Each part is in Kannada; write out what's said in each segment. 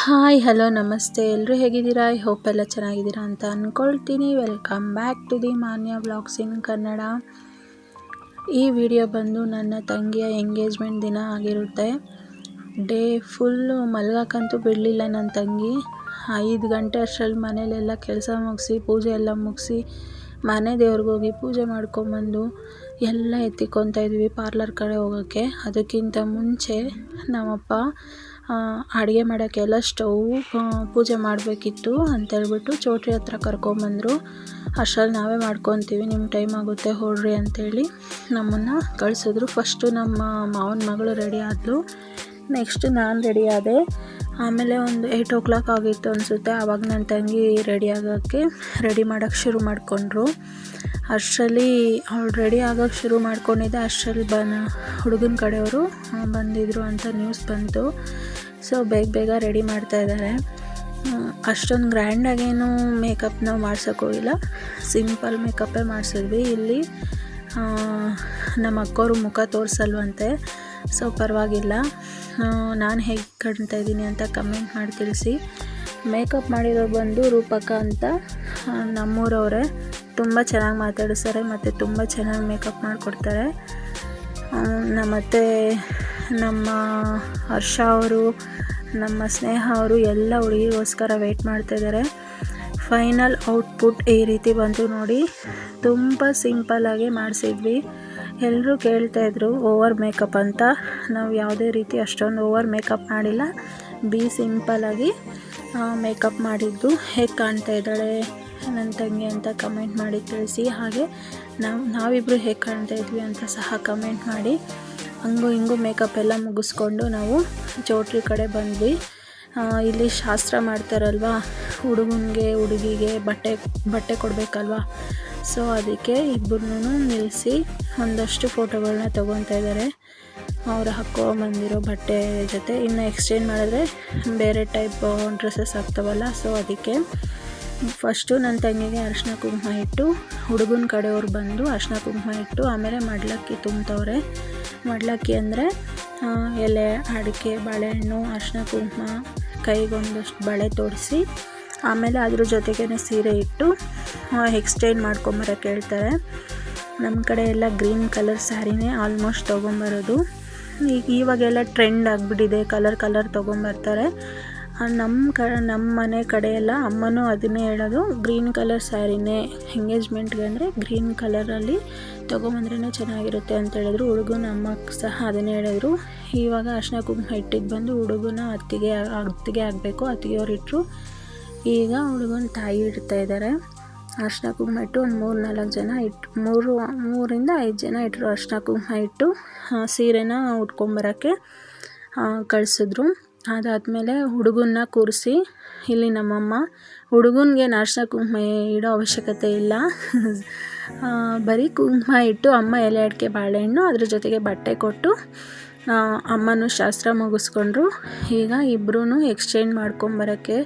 ಹಾಯ್, ಹಲೋ, ನಮಸ್ತೆ. ಎಲ್ಲರೂ ಹೇಗಿದ್ದೀರಾ? ಐ ಹೋಪ್ ಎಲ್ಲ ಚೆನ್ನಾಗಿದ್ದೀರಾ ಅಂತ ಅಂದ್ಕೊಳ್ತೀನಿ welcome back to the Manya blogs in Kannada. ಈ ವಿಡಿಯೋ ಬಂದು ನನ್ನ ತಂಗಿಯ ಎಂಗೇಜ್ಮೆಂಟ್ ದಿನ ಆಗಿರುತ್ತೆ. ಡೇ ಫುಲ್ಲು ಮಲ್ಗಕ್ಕಂತೂ ಬಿಡಲಿಲ್ಲ ನನ್ನ ತಂಗಿ. ಐದು ಗಂಟೆ ಅಷ್ಟರಲ್ಲಿ ಮನೇಲೆಲ್ಲ ಕೆಲಸ ಮುಗಿಸಿ, ಪೂಜೆ ಎಲ್ಲ ಮುಗಿಸಿ, ಮನೆ ದೇವ್ರಿಗೆ ಹೋಗಿ ಪೂಜೆ ಮಾಡ್ಕೊಂಬಂದು ಎಲ್ಲ ಎತ್ತಿಕೊತಾ ಇದ್ವಿ ಪಾರ್ಲರ್ ಕಡೆ ಹೋಗೋಕ್ಕೆ. ಅದಕ್ಕಿಂತ ಮುಂಚೆ ನಮ್ಮಪ್ಪ ಅಡುಗೆ ಮಾಡೋಕ್ಕೆಲ್ಲ ಸ್ಟವ್ ಪೂಜೆ ಮಾಡಬೇಕಿತ್ತು ಅಂತೇಳ್ಬಿಟ್ಟು ಚೌಟ್ರಿ ಹತ್ರ ಕರ್ಕೊಂಬಂದರು. ಅಷ್ಟರಲ್ಲಿ ನಾವೇ ಮಾಡ್ಕೊತೀವಿ ನಿಮ್ಮ ಟೈಮ್ ಆಗುತ್ತೆ ಹೊಡ್ರಿ ಅಂತೇಳಿ ನಮ್ಮನ್ನು ಕಳಿಸಿದ್ರು. ಫಸ್ಟು ನಮ್ಮ ಮಾವನ ಮಗಳು ರೆಡಿ ಆದಳು ನೆಕ್ಸ್ಟ್ ನಾನು ರೆಡಿ ಆದೆ. ಆಮೇಲೆ ಒಂದು ಏಯ್ಟ್ ಓ ಕ್ಲಾಕ್ ಆಗಿತ್ತು ಅನಿಸುತ್ತೆ ಆವಾಗ ನನ್ನ ತಂಗಿ ರೆಡಿ ಆಗೋಕ್ಕೆ ರೆಡಿ ಮಾಡೋಕ್ಕೆ ಶುರು ಮಾಡಿಕೊಂಡ್ರು. ಅಷ್ಟರಲ್ಲಿ ಅವಳು ರೆಡಿ ಆಗೋಕ್ಕೆ ಶುರು ಮಾಡ್ಕೊಂಡಿದ್ದೆ, ಅಷ್ಟರಲ್ಲಿ ಬನ, ಹುಡುಗನ ಕಡೆಯವರು ಬಂದಿದ್ದರು ಅಂತ ನ್ಯೂಸ್ ಬಂತು. ಸೊ ಬೇಗ ಬೇಗ ರೆಡಿ ಮಾಡ್ತಾ ಇದ್ದಾರೆ. ಅಷ್ಟೊಂದು ಗ್ರ್ಯಾಂಡಾಗೇನು ಮೇಕಪ್ ನಾವು ಮಾಡ್ಸೋಕೆ ಹೋಗಿಲ್ಲ ಸಿಂಪಲ್ ಮೇಕಪ್ಪೇ ಮಾಡಿಸಿದ್ವಿ. ಇಲ್ಲಿ ನಮ್ಮ ಅಕ್ಕೋರು ಮುಖ ತೋರಿಸಲ್ವಂತೆ. ಸೊ ಪರವಾಗಿಲ್ಲ. ನಾನು ಹೇಗೆ ಕಾಣ್ತಾ ಇದ್ದೀನಿ ಅಂತ ಕಮೆಂಟ್ ಮಾಡಿ ತಿಳಿಸಿ. ಮೇಕಪ್ ಮಾಡಿರೋರು ಬಂದು ರೂಪಕ ಅಂತ ನಮ್ಮೂರವರೇ ತುಂಬ ಚೆನ್ನಾಗಿ ಮಾತಾಡಿಸ್ತಾರೆ ಮತ್ತು ತುಂಬ ಚೆನ್ನಾಗಿ ಮೇಕಪ್ ಮಾಡಿಕೊಡ್ತಾರೆ. ನಮ್ಮತ್ತೆ ನಮ್ಮ ಹರ್ಷ ಅವರು, ನಮ್ಮ ಸ್ನೇಹ ಅವರು ಎಲ್ಲ ಹುಡುಗಿಗೋಸ್ಕರ ವೆಯ್ಟ್ ಮಾಡ್ತಾಯಿದ್ದಾರೆ ಫೈನಲ್ ಔಟ್ಪುಟ್ ಈ ರೀತಿ ಬಂತು ನೋಡಿ. ತುಂಬ ಸಿಂಪಲ್ಲಾಗಿ ಮಾಡಿಸಿದ್ವಿ. ಎಲ್ಲರೂ ಕೇಳ್ತಾಯಿದ್ರು ಓವರ್ ಮೇಕಪ್ ಅಂತ. ನಾವು ಯಾವುದೇ ರೀತಿ ಅಷ್ಟೊಂದು ಓವರ್ ಮೇಕಪ್ ಮಾಡಿಲ್ಲ. ಬಿ ಸಿಂಪಲ್ಲಾಗಿ ಮೇಕಪ್ ಮಾಡಿದ್ದು. ಹೇಗೆ ಕಾಣ್ತಾ ಇದ್ದಾಳೆ ನನ್ನ ತಂಗಿ ಅಂತ ಕಮೆಂಟ್ ಮಾಡಿ ತಿಳಿಸಿ. ಹಾಗೆ ನಾವು ನಾವಿಬ್ಬರು ಹೇಗೆ ಕಾಣ್ತಾ ಇದ್ವಿ ಅಂತ ಸಹ ಕಮೆಂಟ್ ಮಾಡಿ. ಹಂಗು ಹಿಂಗೂ ಮೇಕಪ್ ಎಲ್ಲ ಮುಗಿಸ್ಕೊಂಡು ನಾವು ಚೌಟ್ರಿ ಕಡೆ ಬಂದ್ವಿ. ಇಲ್ಲಿ ಶಾಸ್ತ್ರ ಮಾಡ್ತಾರಲ್ವ? ಹುಡುಗನಿಗೆ, ಹುಡುಗಿಗೆ ಬಟ್ಟೆ ಬಟ್ಟೆ ಕೊಡಬೇಕಲ್ವ? ಸೊ ಅದಕ್ಕೆ ಇಬ್ಬರನ್ನೂ ನಿಲ್ಲಿಸಿ ಒಂದಷ್ಟು ಫೋಟೋಗಳನ್ನ ತೊಗೊತಾ ಇದ್ದಾರೆ. ಅವರು ಬಂದಿರೋ ಬಟ್ಟೆ ಜೊತೆ. ಇನ್ನು ಎಕ್ಸ್ಚೇಂಜ್ ಮಾಡಿದ್ರೆ ಬೇರೆ ಟೈಪ್ ಡ್ರೆಸ್ಸಸ್ ಆಗ್ತಾವಲ್ಲ ಸೊ ಅದಕ್ಕೆ ಫಸ್ಟು ನನ್ನ ತಂಗಿಗೆ ಅರಿಶಿನ ಕುಂಕುಮ ಇಟ್ಟು, ಹುಡುಗನ ಕಡೆಯವ್ರು ಬಂದು ಅರಿಶಿನ ಕುಂಕುಮ ಇಟ್ಟು, ಆಮೇಲೆ ಮಡ್ಲಕ್ಕಿ ತುಂಬ್ತವ್ರೆ. ಮಡ್ಲಕ್ಕಿ ಅಂದರೆ ಎಲೆ, ಅಡಿಕೆ, ಬಾಳೆಹಣ್ಣು, ಅರಿಶಿನ ಕುಂಕುಮ, ಕೈಗೊಂದಷ್ಟು ಬಳೆ ತೋಡಿಸಿ, ಆಮೇಲೆ ಅದ್ರ ಜೊತೆಗೇ ಸೀರೆ ಇಟ್ಟು ಎಕ್ಸ್ಚೇಂಜ್ ಮಾಡ್ಕೊಂಬರಕ್ಕೆ ಹೇಳ್ತಾರೆ ನಮ್ಮ ಕಡೆ ಎಲ್ಲ ಗ್ರೀನ್ ಕಲರ್ ಸ್ಯಾರಿನೇ ಆಲ್ಮೋಸ್ಟ್ ತೊಗೊಂಬರೋದು. ಈಗ ಇವಾಗೆಲ್ಲ ಟ್ರೆಂಡ್ ಆಗಿಬಿಟ್ಟಿದೆ. ಕಲರ್ ಕಲರ್ ತೊಗೊಂಬರ್ತಾರೆ. ನಮ್ಮ ಕ ನಮ್ಮ ಮನೆ ಕಡೆ ಎಲ್ಲ ಅಮ್ಮನೂ ಅದನ್ನೇ ಹೇಳೋದು ಗ್ರೀನ್ ಕಲರ್ ಸ್ಯಾರಿನೇ ಎಂಗೇಜ್ಮೆಂಟ್ಗೆ ಅಂದರೆ ಗ್ರೀನ್ ಕಲರಲ್ಲಿ ತೊಗೊಂಬಂದ್ರೇ ಚೆನ್ನಾಗಿರುತ್ತೆ ಅಂತ ಹೇಳಿದ್ರು. ಹುಡುಗನ ಅಮ್ಮ ಸಹ ಅದನ್ನೇ ಹೇಳಿದ್ರು. ಇವಾಗ ಅರ್ಶಿನ ಕುಂಕುಮ ಇಟ್ಟಿದ್ದು ಬಂದು ಹುಡುಗನ ಅತ್ತಿಗೆ ಅತ್ತಿಗೆ ಆಗಬೇಕು, ಅತ್ತಿಗೆಯವ್ರು ಇಟ್ಟರು ಈಗ ಹುಡುಗನ ತಾಯಿ ಇಡ್ತಾ ಇದ್ದಾರೆ ಅರ್ಶಿನ ಕುಂಕುಮ ಇಟ್ಟು ಒಂದು ಮೂರು ನಾಲ್ಕು ಜನ ಇಟ್ಟು ಮೂರು, ಮೂರಿಂದ ಐದು ಜನ ಇಟ್ಟರು ಅರ್ಶಿನ ಕುಂಕುಮ ಇಟ್ಟು ಸೀರೆನ ಉಟ್ಕೊಂಬರೋಕ್ಕೆ ಕಳಿಸಿದ್ರು. ಅದಾದಮೇಲೆ ಹುಡುಗನ್ನ ಕೂರಿಸಿ ಇಲ್ಲಿ ನಮ್ಮಮ್ಮ ಹುಡುಗನಿಗೆ ಅರ್ಶಿನ ಕುಂಕುಮ ಇಡೋ ಅವಶ್ಯಕತೆ ಇಲ್ಲ. ಬರೀ ಕುಂಕುಮ ಇಟ್ಟು ಅಮ್ಮ ಎಲೆ ಅಡಿಕೆ ಬಾಳೆಹಣ್ಣು ಅದ್ರ ಜೊತೆಗೆ ಬಟ್ಟೆ ಕೊಟ್ಟು ಅಮ್ಮನೂ ಶಾಸ್ತ್ರ ಮುಗಿಸ್ಕೊಂಡ್ರು. ಈಗ ಇಬ್ಬರೂ ಎಕ್ಸ್ಚೇಂಜ್ ಮಾಡ್ಕೊಂಬರೋಕ್ಕೆ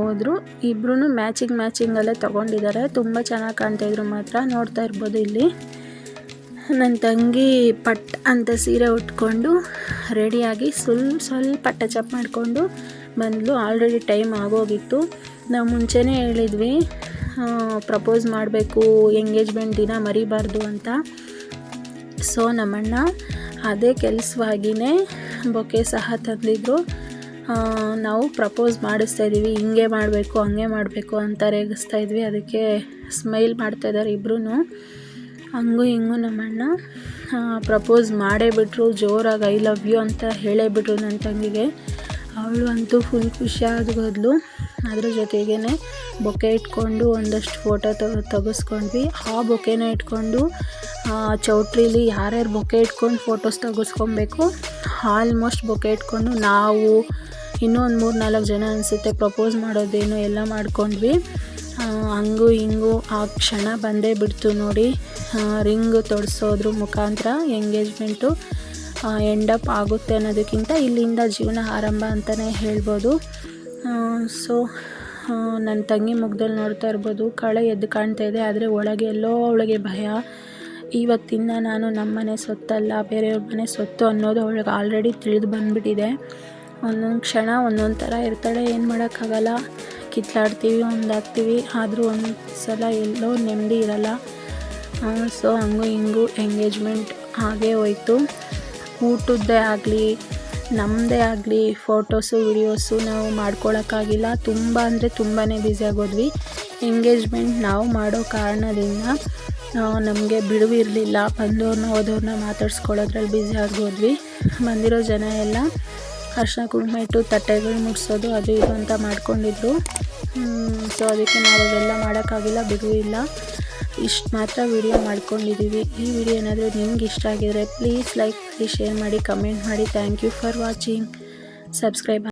ಹೋದರು. ಇಬ್ಬರೂ ಮ್ಯಾಚಿಂಗ್ ಮ್ಯಾಚಿಂಗಲ್ಲೇ ತೊಗೊಂಡಿದ್ದಾರೆ. ತುಂಬ ಚೆನ್ನಾಗಿ ಕಾಣ್ತಾಯಿದ್ರು ಮಾತ್ರ. ನೋಡ್ತಾ ಇರ್ಬೋದು ಇಲ್ಲಿ. ನನ್ನ ತಂಗಿ ಪಟ್ ಅಂತ ಸೀರೆ ಉಟ್ಕೊಂಡು ರೆಡಿಯಾಗಿ ಸ್ವಲ್ಪ ಸ್ವಲ್ಪ ಟಚಪ್ ಮಾಡಿಕೊಂಡು ಬಂದಳು ಆಲ್ರೆಡಿ ಟೈಮ್ ಆಗೋಗಿತ್ತು. ನಾವು ಮುಂಚೆನೇ ಹೇಳಿದ್ವಿ ಪ್ರಪೋಸ್ ಮಾಡಬೇಕು ಎಂಗೇಜ್ಮೆಂಟ್ ದಿನ ಮರಿಬಾರ್ದು ಅಂತ. ಸೊ ನಮ್ಮಣ್ಣ ಅದೇ ಕೆಲಸವಾಗಿಯೇ ಬೊಕ್ಕೆ ಸಹ ತಂದಿದ್ದರು ನಾವು ಪ್ರಪೋಸ್ ಮಾಡಿಸ್ತಾ ಇದ್ದೀವಿ, ಹಿಂಗೆ ಮಾಡಬೇಕು, ಹಂಗೆ ಮಾಡಬೇಕು ಅಂತ ರೇಗಿಸ್ತಾ ಇದ್ವಿ. ಅದಕ್ಕೆ ಸ್ಮೈಲ್ ಮಾಡ್ತಾಯಿದ್ದಾರೆ ಇಬ್ಬರೂ ಹಂಗೂ ಹಿಂಗೂ ನಮ್ಮಣ್ಣ ಪ್ರಪೋಸ್ ಮಾಡೇ ಬಿಟ್ಟರು ಜೋರಾಗಿ ಐ ಲವ್ ಯು ಅಂತ ಹೇಳೇ ಬಿಟ್ರು ನನ್ನ ತಂಗಿಗೆ. ಅವಳು ಅಂತೂ ಫುಲ್ ಖುಷಿಯಾದ ಹೋದ್ಲು ಅದ್ರ ಜೊತೆಗೇ ಬೊಕೆ ಇಟ್ಕೊಂಡು ಒಂದಷ್ಟು ಫೋಟೋ ತೆಗೆಸ್ಕೊಂಡ್ವಿ. ಆ ಬೊಕೆನ ಇಟ್ಕೊಂಡು ಚೌಟ್ರಿಲಿ ಯಾರ್ಯಾರು ಬೊಕೆ ಇಟ್ಕೊಂಡು ಫೋಟೋಸ್ ತೆಗೆಸ್ಕೊಬೇಕು ಆಲ್ಮೋಸ್ಟ್ ಬೊಕೆ ಇಟ್ಕೊಂಡು ನಾವು ಇನ್ನೂ ಒಂದು ಮೂರು ನಾಲ್ಕು ಜನ ಅನಿಸುತ್ತೆ ಪ್ರಪೋಸ್ ಮಾಡೋದೇನು ಎಲ್ಲ ಮಾಡ್ಕೊಂಡ್ವಿ. ಹಂಗೂ ಹಿಂಗು ಆ ಕ್ಷಣ ಬಂದೇ ಬಿಡ್ತು ನೋಡಿ. ರಿಂಗ್ ತೊಡಿಸೋದ್ರ ಮುಖಾಂತರ ಎಂಗೇಜ್ಮೆಂಟು ಎಂಡ್ ಅಪ್ ಆಗುತ್ತೆ ಅನ್ನೋದಕ್ಕಿಂತ ಇಲ್ಲಿಂದ ಜೀವನ ಆರಂಭ ಅಂತಲೇ ಹೇಳ್ಬೋದು. ಸೊ ನನ್ನ ತಂಗಿ ಮುಖದಲ್ಲಿ ನೋಡ್ತಾ ಇರ್ಬೋದು. ಕಳೆ ಎದ್ದು ಕಾಣ್ತಾ ಇದೆ, ಆದರೆ ಒಳಗೆ ಎಲ್ಲೋ ಅವಳಿಗೆ ಭಯ. ಇವತ್ತಿಂದ ನಾನು ನಮ್ಮ ಮನೆ ಸೊತ್ತಲ್ಲ, ಬೇರೆಯವ್ರ ಮನೆ ಸೊತ್ತು ಅನ್ನೋದು ಅವಳಿಗೆ ಆಲ್ರೆಡಿ ತಿಳಿದು ಬಂದುಬಿಟ್ಟಿದೆ. ಒಂದೊಂದು ಕ್ಷಣ ಒಂದೊಂದು ಥರ ಇರ್ತಾಳೆ, ಏನು ಮಾಡೋಕ್ಕಾಗಲ್ಲ. ಕಿತ್ಲಾಡ್ತೀವಿ ಒಂದಾಗ್ತೀವಿ. ಆದರೂ ಒಂದು ಸಲ ಎಲ್ಲೋ ನೆಮ್ಮದಿ ಇರಲ್ಲ. ಸೊ ಹಂಗೂ ಹಿಂಗೂ ಎಂಗೇಜ್ಮೆಂಟ್ ಹಾಗೇ ಹೋಯಿತು. ಊಟದ್ದೇ ಆಗಲಿ ನಮ್ಮದೇ ಆಗಲಿ ಫೋಟೋಸು ವಿಡಿಯೋಸು ನಾವು ಮಾಡ್ಕೊಳಕ್ಕಾಗಿಲ್ಲ. ತುಂಬ ಅಂದರೆ ತುಂಬಾ ಬ್ಯುಸಿ ಆಗೋದ್ವಿ. ಎಂಗೇಜ್ಮೆಂಟ್ ನಾವು ಮಾಡೋ ಕಾರಣದಿಂದ ನಮಗೆ ಬಿಡುವಿರಲಿಲ್ಲ ಬಂದವ್ರನ್ನ ಹೋದವ್ರನ್ನ ಮಾತಾಡ್ಸ್ಕೊಳ್ಳೋದ್ರಲ್ಲಿ ಬ್ಯುಸಿ ಆಗೋದ್ವಿ. ಬಂದಿರೋ ಜನ ಎಲ್ಲ ಅರ್ಶಿನ ಕುಂಕುಮ ಇಟ್ಟು ತಟ್ಟೆಗಳು ಮುಟ್ಸೋದು ಅದು ಇದು ಅಂತ ಮಾಡ್ಕೊಂಡಿದ್ರು. ಸೊ ಅದಕ್ಕೆ ನಾವು ಅವೆಲ್ಲ ಮಾಡೋಕ್ಕಾಗಿಲ್ಲ, ಬಿಡುವು ಇಲ್ಲ. ಇಷ್ಟು ಮಾತ್ರ ವಿಡಿಯೋ ಮಾಡ್ಕೊಂಡಿದ್ದೀವಿ ಈ ವಿಡಿಯೋ ಏನಾದರೂ ನಿಮ್ಗೆ ಇಷ್ಟ ಆಗಿದರೆ ಪ್ಲೀಸ್ ಲೈಕ್ ಮಾಡಿ ಶೇರ್ ಮಾಡಿ ಕಮೆಂಟ್ ಮಾಡಿ. Thank you for watching subscribe